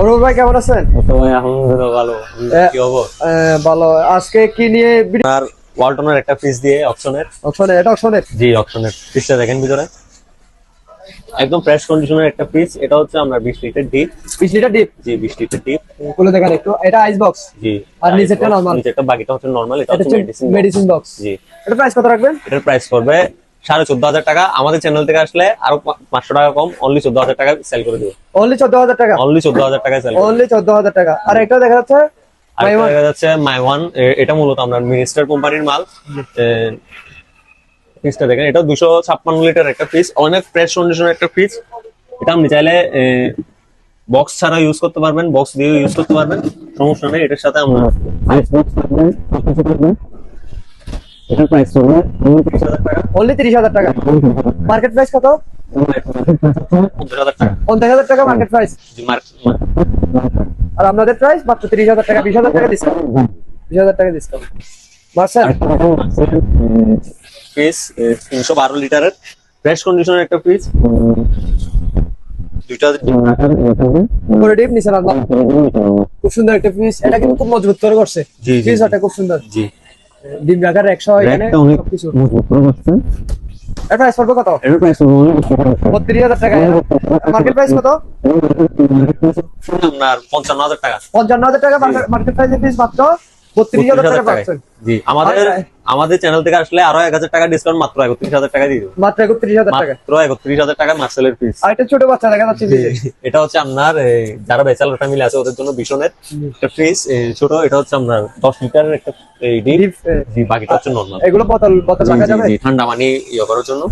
অরুণ ভাই কেমন আছেন? তো ভাই আলহামদুলিল্লাহ ভালো। কি ভালো। আজকে কি নিয়ে আপনার ওয়ালটনের একটা পিস দিয়ে অপশনের অপশনে এটা অপশনের জি অপশনের পিসটা দেখেন ভিতরে। একদম ফ্রেশ কন্ডিশনের একটা পিস এটা হচ্ছে আমরা বিশ লিটার ডিপ বিশ লিটার ডিপ জি বিশ লিটার ডিপ খুলে দেখেন একটু। এটা আইস বক্স জি আর নিচেরটা normal? নিচেরটা বাকিটা হচ্ছে নর্মাল এটা হচ্ছে মেডিসিন বক্স জি। এটা প্রাইস কত রাখবেন? এটার প্রাইস করবে সাড়ে চোদ্দ হাজার টাকা আমাদের চ্যানেল থেকে আসলে আরও পাঁচশো টাকা কম অনলি চোদ্দ হাজার টাকা সেল করে দেবো। অনলি চোদ্দ হাজার টাকা? অনলি চোদ্দ হাজার টাকায় সেল অনলি চোদ্দ হাজার টাকা। আর এটা দেখা যাচ্ছে আর। দেখা যাচ্ছে মাই ওয়ান এটা মূলত আমরা মিনিস্টার কোম্পানির মাল। পিসটা দেখেন এটা দুশো ছাপ্পান্ন লিটার একটা পিস অনেক ফ্রেশ কন্ডিশনের একটা পিস এটা আপনি চাইলে বক্স ছাড়া ইউজ করতে পারবেন বক্স দিয়ে ইউজ করতে পারবেন। সমস্যা নেই এটার সাথে আমরা আইস বক্স থাকবে সবকিছু থাকবে এটার প্রাইস করবে তিরিশ হাজার টাকা। অনলি তিরিশ হাজার টাকা। মার্কেট প্রাইস কত? পঞ্চাশ হাজার টাকা। পঞ্চাশ হাজার টাকা মার্কেট প্রাইস আর আপনাদের প্রাইস মাত্র তিরিশ হাজার টাকা বিশ হাজার টাকা ডিসকাউন্ট বিশ হাজার টাকা ডিসকাউন্ট মার্সেল পিস তিনশো বারো লিটারের। ফ্রেশ কন্ডিশনের একটা পিস দুইটা উপরে ডিপ নিচে রাখলাম খুব সুন্দর একটা পিস এটা কিন্তু খুব মজবুত করে করছে। জি, জি, পিসটা খুব সুন্দর। জি। ডিম রাখার একশো এখানে সবকিছু। এর প্রাইস পড়বে কত? প্রাইস টাকা। মার্কেট প্রাইস কত? আপনার পঞ্চান্ন হাজার টাকা পঞ্চান্ন হাজার টাকা মার্কেট প্রাইস পিস মাত্র। বত্রিশ হাজার টাকা পাচ্ছেন জি আমাদের আমাদের চ্যানেল থেকে আসলে আরও এক হাজার টাকা ডিসকাউন্ট মাত্র একত্রিশ হাজার টাকা দিয়ে মাত্র একত্রিশ হাজার টাকা মাত্র একত্রিশ হাজার টাকা মার্সেলের পিস আর একটা ছোট বাচ্চা দেখা যাচ্ছে এটা হচ্ছে আপনার যারা ব্যাচেলর ফ্যামিলি আছে ওদের জন্য ভীষণের একটা ফ্রিজ ছোট এটা হচ্ছে আপনার দশ লিটারের একটা এই ডিপ বাকিটা হচ্ছে নর্মাল এগুলো বোতল বোতল রাখা যাবে? ঠান্ডা পানি ইয়ে করার জন্য।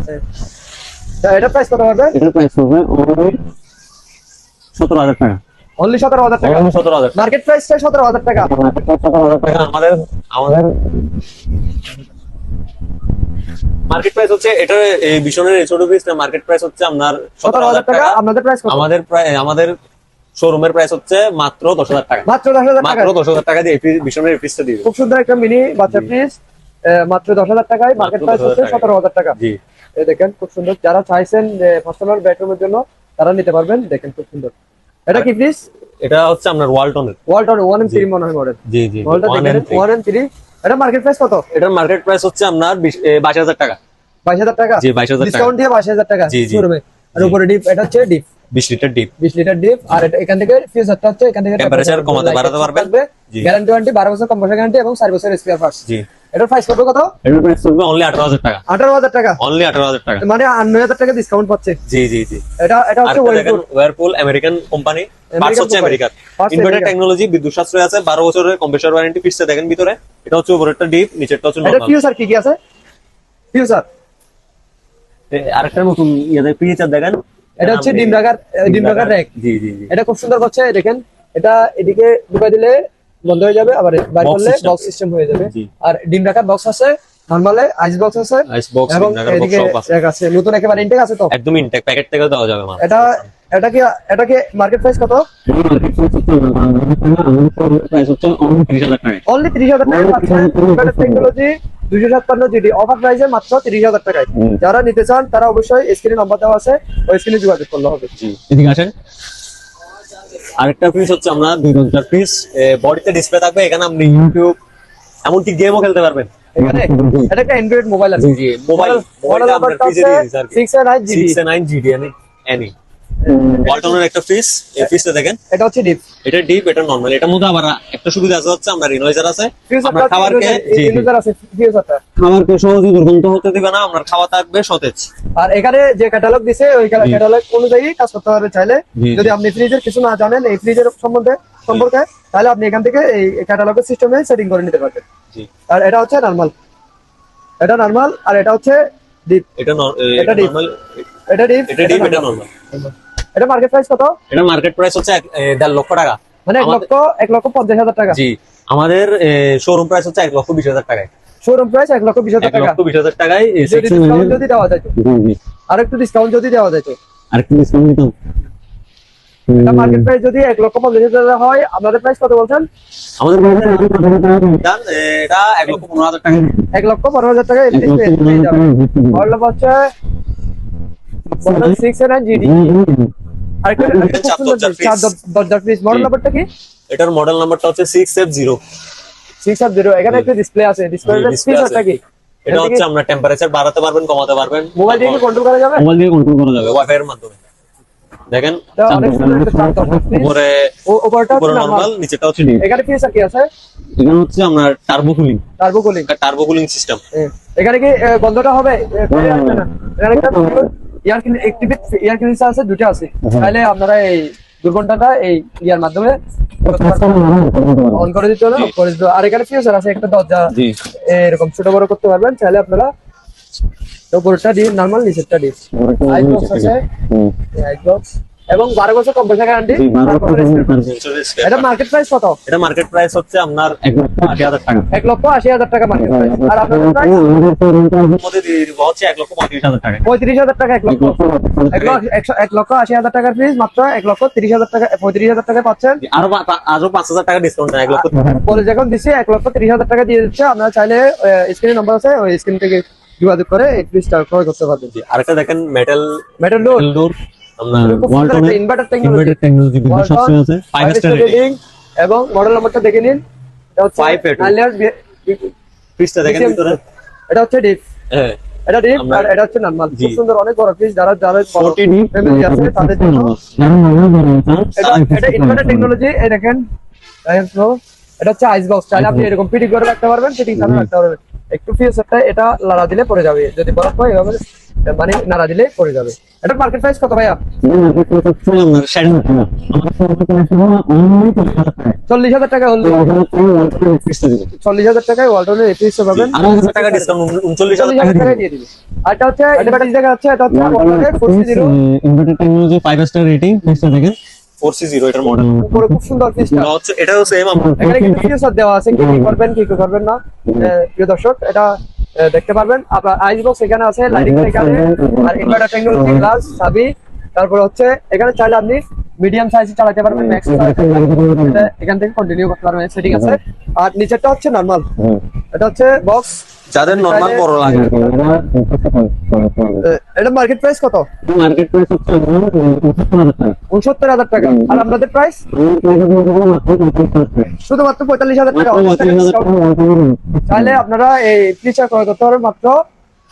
এটা প্রাইস কত হবে? এটার প্রাইস হবে সতেরো হাজার টাকা। অনলি সতেরো হাজার টাকা। সতেরো হাজার মার্কেট প্রাইস সতেরো হাজার টাকা। আমাদের আমাদের মার্কেট প্রাইস হচ্ছে এটা এই এই ছোট পিস মার্কেট প্রাইস হচ্ছে আপনার সতেরো হাজার টাকা আপনাদের প্রাইস আমাদের প্রায় আমাদের শোরুমের প্রাইস হচ্ছে মাত্র দশ হাজার টাকা। মাত্র দশ হাজার মাত্র দশ হাজার টাকা দিয়ে এই পিসটা দিয়ে খুব সুন্দর একটা মিনি বাচ্চা পিস মাত্র দশ হাজার টাকায় মার্কেট প্রাইস হচ্ছে সতেরো হাজার টাকা। জি। দেখেন খুব সুন্দর। যারা চাইছেন পার্সোনাল বেডরুমের জন্য তারা নিতে পারবেন। দেখেন খুব সুন্দর। এটা কি পিস এটা হচ্ছে আপনার ওয়ালটনের ওয়ালটন ওয়ান এম থ্রি মনে হয় মডেল জি জি দেখেন ওয়ান এম থ্রি এটা মার্কেট প্রাইস কত? এটার মার্কেট প্রাইস হচ্ছে আপনার বাইশ হাজার টাকা। বাইশ হাজার টাকা? জি, 22,000 টাকা। ডিসকাউন্ট দিয়ে বাইশ হাজার টাকা জি, জি। আর উপরে ডিপ এটা হচ্ছে ডিপ বিশ লিটার ডিপ বিশ লিটার ডিপ আর এটা এখান থেকে ফিউজারটা হচ্ছে এখান থেকে Temperature কমাতে বাড়াতে পারবেন। জি। গ্যারান্টি ওয়ারেন্টি বারো বছর কম্পিউটার গ্যারান্টি এবং চার বছর স্পেয়ার পার্টস জি। এটার প্রাইস কত কত? এটার প্রাইস হবে অনলি আঠারো হাজার টাকা। আঠারো হাজার টাকা? অনলি আঠারো হাজার টাকা। মানে আট নয় হাজার টাকা ডিসকাউন্ট পাচ্ছে। জি জি জি। এটা এটা হচ্ছে Whirlpool Whirlpool American company parts হচ্ছে। আমেরিকার ইনভার্টার টেকনোলজি বিদ্যুৎ সাশ্রয় আছে বারো বছরের কম্পিউটার ওয়ারেন্টি পিসটা দেখেন ভিতরে। এটা হচ্ছে উপরেরটা ডিপ নিচেরটা হচ্ছে এটা নরমাল ফিউচার কি কি আছে? ফিউচার আরেকটা নতুন ইয়ে ফিচার দেখেন। এটা হচ্ছে ডিম রাখার ডিম রাখার র্যাক জি জি জি। এটা খুব সুন্দর করছে দেখেন। এটা এদিকে ঢুকাই দিলে বন্ধ হয়ে যাবে আবার বাইর করলে বক্স সিস্টেম হয়ে যাবে। আর ডিম রাখার বক্স আছে নরমালে আইস বক্স আছে আইস বক্স এবং এদিকে সব আছে। নতুন একেবারে ইনটেক আছে তো। একদম ইনটেক প্যাকেট থেকে দেওয়া যাবে মাল এটা এটা কি এটা কি মার্কেট প্রাইস কত? অনলি তিরিশ হাজার টাকা টেকনোলজি দুইশো সাতান্ন জিডি অফার প্রাইসে মাত্র তিরিশ হাজার টাকায়। যারা নিতে চান তারা অবশ্যই স্ক্রিনে নাম্বার দেওয়া আছে ওই স্ক্রিনে যোগাযোগ করলে হবে। জি। এদিকে আসেন। আরেকটা পিস হচ্ছে আমরা দুই ঘণ্টার পিস বডিতে ডিসপ্লে থাকবে এখানে আপনি ইউটিউব এমনকি গেমও খেলতে পারবেন। এখানে এটা একটা অ্যান্ড্রয়েড মোবাইল আছে। জি মোবাইল মোবাইল হচ্ছে দিয়ে দিছে আর কি। জিবি নাইন জিডি এনি এনি ওয়ালটনের একটা পিস এই পিসটা দেখেন। এটা হচ্ছে ডিপ এটা ডিপ এটা নরমাল এটার মধ্যে আবার একটা সুবিধা আছে হচ্ছে আমরা রিনয়েজার আছে আমরা খাবারকে ইউজার আছে ফিউচারটা খাবারকে সহজে দুর্গন্ধ হতে দিবে না আপনার খাওয়া থাকবে সতেজ। আর এখানে যে ক্যাটালগ দিছে ওই ক্যাটালগ অনুযায়ী কাজ করতে পারবে চাইলে। যদি আপনি ফ্রিজের কিছু না জানেন এই ফ্রিজের সম্বন্ধে সম্পর্কে তাহলে আপনি এখান থেকে এই ক্যাটালগের সিস্টেমে সেটিং করে নিতে পারবেন। আর এটা হচ্ছে নরমাল এটা নরমাল আর এটা হচ্ছে ডিপ এটা নর- এটা এটা deep। এটা ডিপ এটা ডিপ এটা নরমাল এটা মার্কেট প্রাইস কত? এটা মার্কেট প্রাইস হচ্ছে দেড় লক্ষ টাকা। মানে এক লক্ষ এক লক্ষ পঞ্চাশ হাজার টাকা। জি আমাদের শোরুম প্রাইস হচ্ছে এক লক্ষ বিশ হাজার টাকায়। শোরুম প্রাইস এক লক্ষ বিশ হাজার টাকা লক্ষ বিশ হাজার টাকায় যদি দেওয়া যায়। আর একটু ডিসকাউন্ট যদি দেওয়া যায় আরেকটু ডিসকাউন্ট দিতাম এটা মার্কেট প্রাইস যদি এক লক্ষ পঞ্চাশ হাজার টাকা হয় আপনাদের প্রাইস কত বলছেন? আমাদের এটা এক লক্ষ পনেরো হাজার টাকা। এক লক্ষ পনেরো হাজার টাকা হচ্ছে সিক্স জিডি মডেল নাম্বারটা কি? এটার মডেল নাম্বারটা হচ্ছে six F zero six up zero এখানে একটা ডিসপ্লে আছে ডিসপ্লেটা display ফিচারটা আছে। কি? এটা হচ্ছে আমরা টেম্পারেচার বাড়াতে পারবেন কমাতে পারবেন। মোবাইল দিয়ে কন্ট্রোল করা যাবে? মোবাইল দিয়ে কন্ট্রোল করা যাবে। ওয়াইফাই এর মাধ্যমে। দেখেন? এটা অনেক সুন্দর একটা চার দরজার piece। উপরে উপরটা নরমাল নিচেটা হচ্ছে এখানে ফিচার কি আছে? এখানে হচ্ছে আপনার turbo cooling turbo cooling turbo cooling system এখানে কি এ, বন্ধটা হবে। এখানে একটা ইয়ার অ্যাক্টিভেট ইয়ার আছে দুটো আছে। তাহলে আপনারা এই দু ঘন্টাটা এই ইয়ার মাধ্যমে অন করে দিতে হবে করে দিতে আর এখানে ফিউচার আছে একটা দরজা। এরকম ছোট বড় করতে পারবেন চাইলে আপনারা উপরটা দিয়ে নর্মাল নিচেরটা দিয়ে। আইস বক্স আছে। আইস বক্স এবং বারো বছর কম্পিউটার গ্যারান্টি এটা মার্কেট প্রাইস কত? এটা মার্কেট প্রাইস হচ্ছে আপনার এক লক্ষ আশি হাজার টাকা। এক লক্ষ আশি হাজার টাকা মার্কেট প্রাইস আর আপনাদের প্রাইস মধ্যে দিয়ে দিব হচ্ছে এক লক্ষ পঁয়ত্রিশ হাজার টাকা। পঁয়ত্রিশ হাজার টাকা এক লক্ষ। এক লক্ষ একশো- এক লক্ষ আশি হাজার টাকার ফিস মাত্র এক লক্ষ তিরিশ হাজার টাকা পঁয়ত্রিশ হাজার টাকা পাচ্ছেন। আরও আরও পাঁচ হাজার টাকা ডিসকাউন্ট এক লক্ষ বলে যখন দিচ্ছি এক লক্ষ তিরিশ হাজার টাকা দিয়ে দিচ্ছে আপনারা চাইলে স্ক্রিনে নম্বর আছে ওই স্ক্রিন থেকে যোগাযোগ করে এই ফ্রিজটা ক্রয় করতে পারবেন। জি, আরেকটা দেখেন মেটাল মেটাল ডোর আপনার ওয়ালটনের ইনভার্টার টেকনোলজি টেকনোলজি বিভিন্ন সবসময় আছে। ফাইভ স্টার রেটিং এবং মডেল নাম্বারটা দেখে নিন। এটা হচ্ছে দেখেন ভিতরে। এটা হচ্ছে ডিপ হ্যাঁ। এটা ডিপ আর এটা হচ্ছে নরমাল খুব সুন্দর অনেক বড় ফ্রিজ যারা যারা 40 আছে তাদের জন্য। এটা এটা ইনভার্টার টেকনোলজি এই দেখেন। এটা হচ্ছে আইস বক্স চাইলে আপনি এরকম ফিটিং করে রাখতে পারবেন ফিটিং ছাড়া রাখতে পারবেন। একটু ফিউচারটা এটা লাড়া দিলে পড়ে যাবে। যদি বরফ হয় এভাবে মানে নাড়া দিলে পড়ে যাবে। এটা মার্কেট প্রাইস কত ভাইয়া? চল্লিশ হাজার টাকা হলে চল্লিশ হাজার টাকায় ওয়ালটনের এপিএস পাবেন। হাজার টাকা দিয়ে দিবে। এটা হচ্ছে এটা হচ্ছে ওয়ালটনের four C zero inverter technology five star rating দেখেন এটার মডেল উপরে খুব সুন্দর হচ্ছে এটাও সেম আমরা। এখানে কিন্তু ফিচার দেওয়া আছে কি কি করবেন কি কি করবেন না। আহ, প্রিয় দর্শক এটা দেখতে পারবেন। আপনার আইস বক্স এখানে আছে লাইটিং এখানে। আর ইনভার্টার টেকনোলজি গ্লাস সাবি তারপর হচ্ছে এখানে চাইলে আপনি মিডিয়াম সাইজ চালাতে পারবেন ম্যাক্স এখান থেকে কন্টিনিউ করতে পারবেন সেটিং আছে। আর নিচেরটা হচ্ছে নরমাল এটা হচ্ছে বক্স যাদের নরমাল বড় লাগে। এটা মার্কেট প্রাইস কত? মার্কেট প্রাইস হচ্ছে উনসত্তর হাজার টাকা। আর আপনাদের প্রাইস শুধুমাত্র পঁয়তাল্লিশ হাজার টাকা। তাহলে আপনারা এই ফ্রিজটা ক্রয় করতে পারবেন মাত্র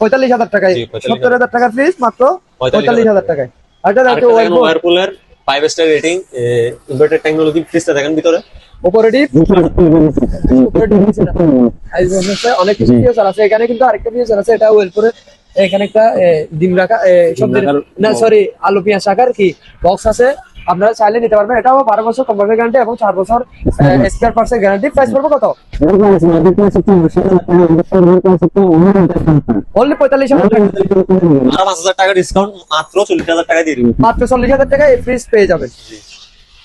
পঁয়তাল্লিশ হাজার টাকায়। জি, 45,000 সত্তর হাজার টাকার ফ্রিজ মাত্র 45,000 পঁয়তাল্লিশ হাজার টাকায়। আর এটা ওয়ারপুলের five star rating inverter technology ফ্রিজটা দেখেন ভিতরে। উপরে ডিপ জন্য হচ্ছে অনেক কিছু ফিচার আছে। এখানে কিন্তু আরেকটা ফিচার আছে এটা ওয়েলপুরে এখানে একটা ডিম রাখা এ, সবজির রাখার না সরি আলু পেঁয়াজ রাখার কি বক্স আছে। আপনারা চাইলে নিতে পারবেন। এটাও বারো বছর কোম্পানির গ্যারান্টি এবং চার বছর স্কোয়ার পার্সেন্ট গ্যারান্টি প্রাইস পড়বে কত? অনলি পঁয়তাল্লিশ হাজার টাকা। ডিসকাউন্ট মাত্র চল্লিশ হাজার টাকা দিয়ে মাত্র চল্লিশ হাজার টাকা এই ফ্রিজ পেয়ে যাবেন।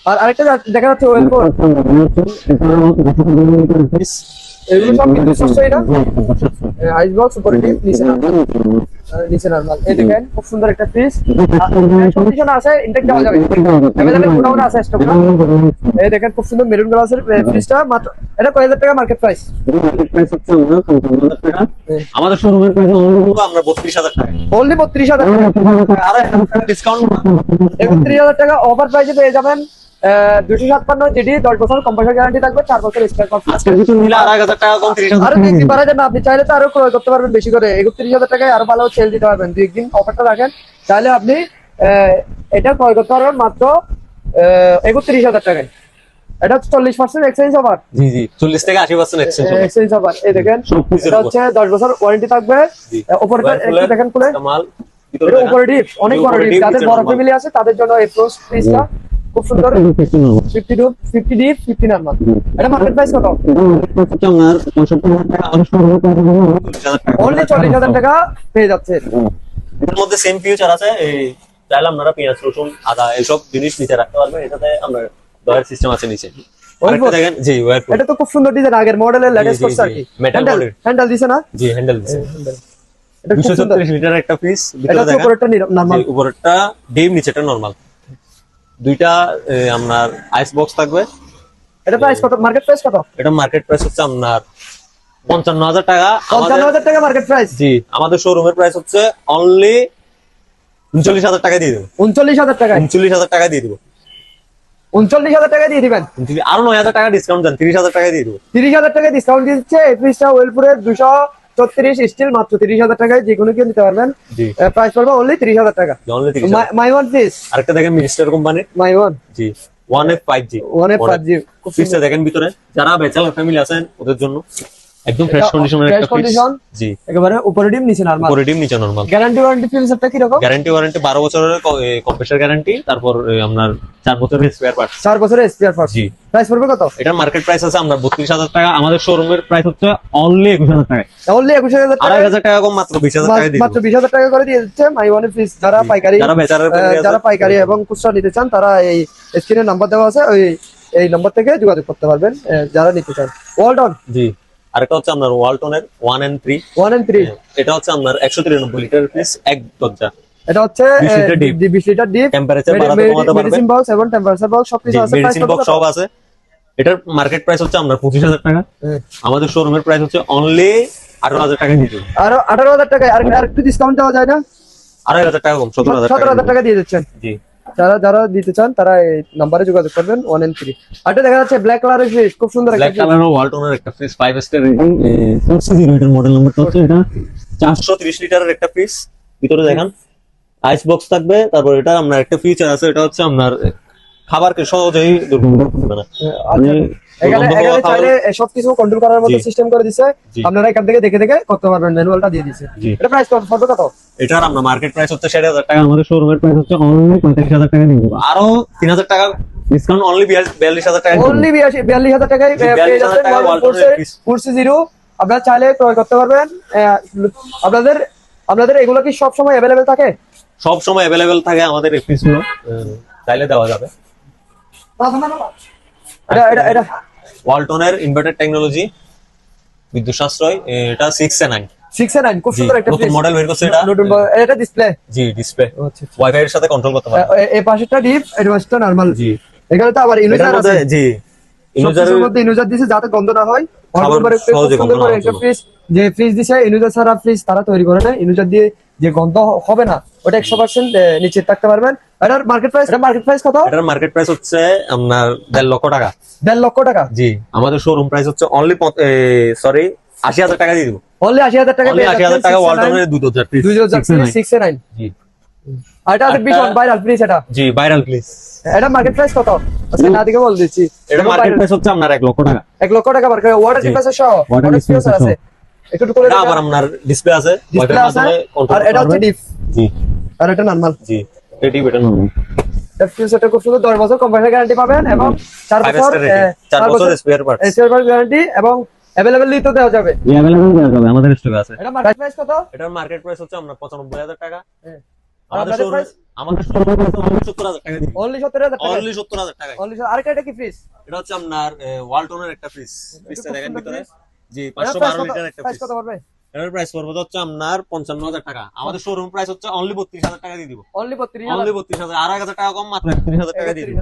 আর আরেকটা দেখা যাচ্ছে ওয়েলপুর এগুলো সব কিন্তু সস্তা এটা আইস বক্স উপরে ডিপ নিচে নিচে নরমাল এই দেখেন খুব সুন্দর একটা ফ্রিজ কন্ডিশন আছে ইনটেক দেওয়া যাবে। অ্যাভেলেবল গোডাউন আছে স্টক এই দেখেন খুব সুন্দর মেরুন গ্লাসের ফ্রিজটা মাত্র এটা কয় হাজার টাকা মার্কেট প্রাইস আমাদের শোরুমের প্রাইস আমরা বত্রিশ হাজার টাকা। অনলি বত্রিশ হাজার টাকা। আর ডিসকাউন্ট একত্রিশ হাজার টাকা অফার প্রাইসে পেয়ে যাবেন। দুশো ছাপ্পান্ন জিডি দশ বছর কম্পালসারি গ্যারান্টি থাকবে চার বছর আর একদিন বাড়া যাবে আপনি চাইলে তো আরও ক্রয় করতে পারবেন বেশি করে। একত্রিশ হাজার টাকায় আরও ভালো সেল দিতে পারবেন। দুই একদিন অফারটা রাখেন তাহলে আপনি এটা ক্রয় করতে পারবেন মাত্র একত্রিশ হাজার টাকায়। এটা চল্লিশ পার্সেন্ট এক্সচেঞ্জ অফার জি জি চল্লিশ থেকে আশি পার্সেন্ট এক্সচেঞ্জ অফার এই দেখেন এটা হচ্ছে দশ বছর ওয়ারেন্টি থাকবে। জি। দেখেন খুলে। উপরে ডিপ অনেক বড় ডিপ যাদের বড় ফ্যামিলি আছে তাদের জন্য এই প্রোস পিসটা খুব সুন্দর। Fifty two fifty deep fifty normal এটা মার্কেট প্রাইস কত? অনলি চল্লিশ হাজার টাকা পেয়ে যাচ্ছে। এটার মধ্যে সেম ফিউচার আছে এই চাইলে আপনারা পেঁয়াজ রসুন আদা এইসব জিনিস নিচে রাখতে পারবেন এটাতে আমরা দয়ের সিস্টেম আছে নিচে। দেখেন জি এটা তো খুব সুন্দর ডিজাইন আগের মডেলের লেটেস্ট করছে আর কি। হ্যান্ডেল। দিছে না? জি হ্যান্ডেল দিছে। এটা লিটার একটা পিস এটা উপরেরটা নরমাল জি, উপরেরটা ডিম নিচেটা নরমাল দুইটা আপনার আইস বক্স থাকবে। এটা প্রাইস কত? মার্কেট প্রাইস কত? এটা মার্কেট প্রাইস হচ্ছে আপনার পঞ্চান্ন হাজার টাকা। পঞ্চান্ন হাজার টাকা মার্কেট প্রাইস জি আমাদের শোরুমের প্রাইস হচ্ছে অনলি উনচল্লিশ হাজার টাকা দিয়ে দেবো। উনচল্লিশ হাজার টাকায়? উনচল্লিশ হাজার টাকা দিয়ে দেবো। উনচল্লিশ হাজার টাকা দিয়ে দিবেন? আরও নয় হাজার টাকা ডিসকাউন্ট দেন তিরিশ হাজার টাকা দিয়ে দেবো। তিরিশ হাজার টাকা ডিসকাউন্ট দিচ্ছে এই পিসটা ওয়েলপুরের দুশো ছত্রিশ স্টিল মাত্র তিরিশ হাজার টাকায় যে কোনো কেউ নিতে পারবেন। প্রাইস পড়বে অনলি তিরিশ হাজার টাকা। মাই ওয়ান পিস আরেকটা দেখেন মিনিস্টার কোম্পানির my one G one F five G one F five G দেখেন ভিতরে। যারা ব্যাচেলার ফ্যামিলি আছেন ওদের জন্য। একদম ফ্রেশ এটা কন্ডিশনের একটা পিস জি। একেবারে উপরে ডিম নিচে নরমাল উপরে ডিম নিচে নরমাল গ্যারান্টি ওয়ারেন্টি ফিচারটা কি রকম গ্যারান্টি ওয়ারেন্টি বারো বছরের কম্প্রেসার গ্যারান্টি তারপর আপনার চার বছরের স্পেয়ার পার্টস চার বছরের স্পেয়ার পার্ট জি। প্রাইস পড়বে কত? এটার মার্কেট প্রাইস আছে আমরা বত্রিশ হাজার টাকা আমাদের শোরুমের প্রাইস হচ্ছে অনলি একুশ হাজার টাকা অনলি একুশ হাজার টাকা আড়াই হাজার টাকা কম মাত্র বিশ হাজার টাকা দিয়ে মাত্র দেবো। বিশ হাজার টাকা করে দিয়ে দিচ্ছে মাই ওয়ান পিস যারা পাইকারি যারা বেচারের যারা পাইকারি এবং খুচরা নিতে চান তারা এই স্ক্রিনে নাম্বার দেওয়া আছে ওই এই নাম্বার থেকে যোগাযোগ করতে পারবেন যারা নিতে চান। ওয়ালটন জি। আরেকটা হচ্ছে আপনার ওয়ালটনের one and three one and three এটা হচ্ছে আপনার একশো তিরানব্বই লিটার পিস এক দরজা। এটা হচ্ছে 20 লিটার deep। বিশ লিটার ডিপ টেম্পারেচার বাড়াতে কমাতে পারবে। মেডিসিন বক্স এবং টেম্পারেচার বক্স সবকিছু আছে মেডিসিন বক্স সব আছে। এটার মার্কেট প্রাইস হচ্ছে পঁচিশ হাজার টাকা। আমাদের শোরুমের প্রাইস হচ্ছে অনলি আঠারো হাজার টাকা দিতে আর আঠারো হাজার টাকা আর একটু ডিসকাউন্ট দেওয়া যায় না? আড়াই হাজার টাকা কম সতেরো হাজার সতেরো টাকা হাজার টাকা দিয়ে দিচ্ছেন। জি। যারা যারা দিতে চান তারা এই নাম্বারে যোগাযোগ করবেন ওয়ান এন্ড থ্রি আর এটা দেখা যাচ্ছে ব্ল্যাক কালারের ফ্রিজ খুব সুন্দর একটা ব্ল্যাক কালারের কালার ওয়ালটনের একটা piece five star model number হচ্ছে এটা। চারশো তিরিশ লিটারের একটা পিস ভিতরে দেখান। আইস বক্স থাকবে তারপর এটা আপনার একটা ফিচার আছে এটা হচ্ছে আপনার খাবারকে সহজেই দুর্গন্ধ করবে না এখানে এখানে চাইলে সবকিছু কন্ট্রোল করার মতো সিস্টেম করে দিছে। আপনারা এখান থেকে দেখে দেখে করতে পারবেন ম্যানুয়ালটা দিয়ে দিছে। এটা প্রাইস কত? কত কত? এটার আমরা মার্কেট প্রাইস হচ্ছে ষাট হাজার টাকা। আমাদের শোরুমের প্রাইস হচ্ছে অনলি টাকা দিয়ে দেবো আরও তিন হাজার টাকা ডিসকাউন্ট অনলি বিয়াল্লিশ হাজার টাকা। অনলি বিয়াল্লিশ হাজার টাকায় জি, 42,000 টাকা Walton-এর piece। ফুরসি জিরো আপনারা চাইলে ক্রয় করতে পারবেন। আহ, আপনাদের আপনাদের এগুলো কি সব সময় অ্যাভেলেবেল থাকে? সব সময় অ্যাভেলেবেল থাকে আমাদের এই পিসগুলো চাইলে দেওয়া যাবে এটা এটা এটা ওয়ালটনের ইনভার্টার টেকনোলজি বিদ্যুৎ সাশ্রয় এটা six A nine six nine খুব সুন্দর একটা নতুন মডেল বের করছে এটা। নতুন এটা ডিসপ্লে জি ডিসপ্লে আচ্ছা ওয়াইফাই এর সাথে কন্ট্রোল করতে পারবে এই পাশেরটা ডিপ পাশেরটা নরমাল জি। এখানে তো আবার ইনুজার আছে। জি। ইনুজারের মধ্যে ইনুজার দিছে যাতে গন্ধ না হয়। একটা ফ্রিজ যে ফ্রিজ দিছে ইনুজার ছাড়া ফ্রিজ তারা তৈরি করে না। ইনুজার দিয়ে যে গন্ধ হবে না ওটা একশো পার্সেন্ট নিশ্চিত থাকতে পারবেন। এটার মার্কেট প্রাইস এটা মার্কেট প্রাইস কত? এটার মার্কেট প্রাইস হচ্ছে আপনার দেড় লক্ষ টাকা। দেড় লক্ষ টাকা? জি। আমাদের শোরুম প্রাইস হচ্ছে অনলি আশি হাজার টাকা দিয়ে দিব। অনলি আশি হাজার টাকা আশি হাজার টাকা ওয়ালটনের দুই দরজার পিস দুই হাজার সিক্স নাইন জি। এটা আছে একটা- ভাইরাল এটা। জি ভাইরাল প্লিজ এটা মার্কেট প্রাইস কত? না দিকে বল দিচ্ছি। এটা মার্কেট প্রাইস হচ্ছে আপনার এক লক্ষ টাকা। এক লক্ষ টাকা মার্কেট ওয়াটার। সহ। আছে। একটু করে এটা আবার আপনার ডিসপ্লে আছে ডিসপ্লে এর আছে। আর এটা হচ্ছে ডিপ জি। আর এটা নরমাল জি এটি বেটার নরমাল এটা ফিউচারটা খুব সুন্দর দশ বছর কোম্পানির গ্যারান্টি পাবেন এবং চার ফাইভ বছর স্টার রেটিং চার বছর স্পেয়ার পার্টস গ্যারান্টি এবং অ্যাভেলেবল তো দেওয়া যাবে। অ্যাভেলেবল দেওয়া যাবে আমাদের স্টকে আছে। এটা মার্কেট প্রাইস কত? এটার মার্কেট প্রাইস হচ্ছে আমরা পঁচানব্বই হাজার টাকা। হ্যাঁ। আমাদের শোরুমে আমাদের শোরুমে সত্তর হাজার টাকা। দিই অনলি সত্তর হাজার টাকা। অনলি সত্তর হাজার টাকা অনলি আরেকটা এটা কি ফ্রিজ এটা হচ্ছে আপনার ওয়ালটনের একটা পিসটা খুব দেখেন ভিতরে। জি প্রাইস কত? লিটার একটা প্রাইস কত পড়বে? এটার প্রাইস পড়বে হচ্ছে আপনার পঞ্চান্ন হাজার টাকা। আমাদের শোরুম প্রাইস হচ্ছে অনলি বত্রিশ হাজার টাকা দিয়ে দিব। অনলি বত্রিশ অনলি বত্রিশ হাজার। আর এক হাজার টাকা কম মাত্র একত্রিশ হাজার টাকা দিয়ে দিব।